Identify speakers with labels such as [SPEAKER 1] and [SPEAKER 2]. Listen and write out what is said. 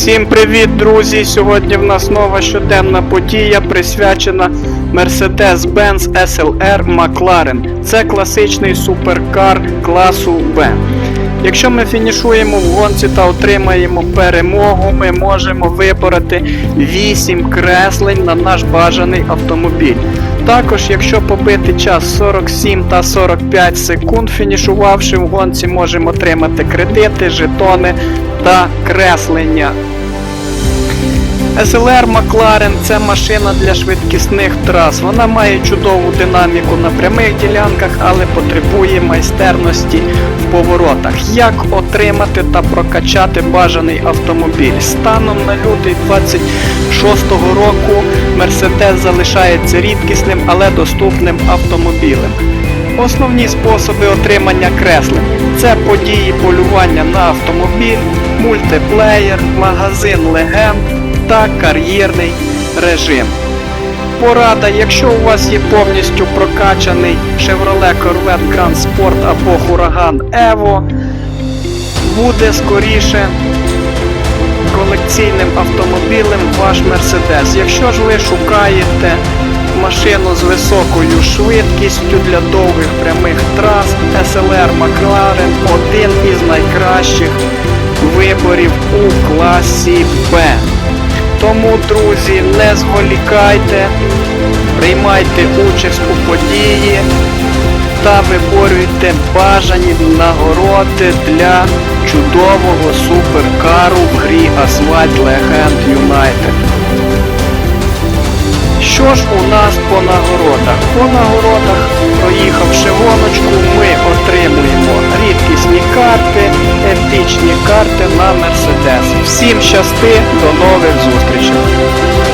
[SPEAKER 1] Всім привіт, друзі! Сьогодні в нас нова щоденна подія присвячена Mercedes-Benz SLR McLaren. Це класичний суперкар класу B. Якщо ми фінішуємо в гонці та отримаємо перемогу, ми можемо вибороти 8 креслень на наш бажаний автомобіль. Також, якщо побити час 47 та 45 секунд, фінішувавши в гонці, можемо отримати кредити, жетони та креслення. SLR McLaren це машина для швидкісних трас. Вона має чудову динаміку на прямих ділянках, але потребує майстерності в поворотах. Як отримати та прокачати бажаний автомобіль? Станом на лютий 26-го року Mercedes залишається рідкісним, але доступним автомобілем. Основні способи отримання креслень це події полювання на автомобіль, мультиплеєр, магазин легенд та кар'єрний режим. Порада, якщо у вас є повністю прокачаний Chevrolet Corvette Grand Sport або Huracan Evo, буде скоріше колекційним автомобілем ваш Mercedes. Якщо ж ви шукаєте машину з високою швидкістю для довгих прямих трас, SLR McLaren один із найкращих виборів у класі Б. Тому, друзі, не зволікайте, приймайте участь у події та виборюйте бажані нагороди для чудового суперкару в грі Asphalt Legend United. Що ж у нас по нагородах? Mercedes. Всім щасти, до нових зустрічей!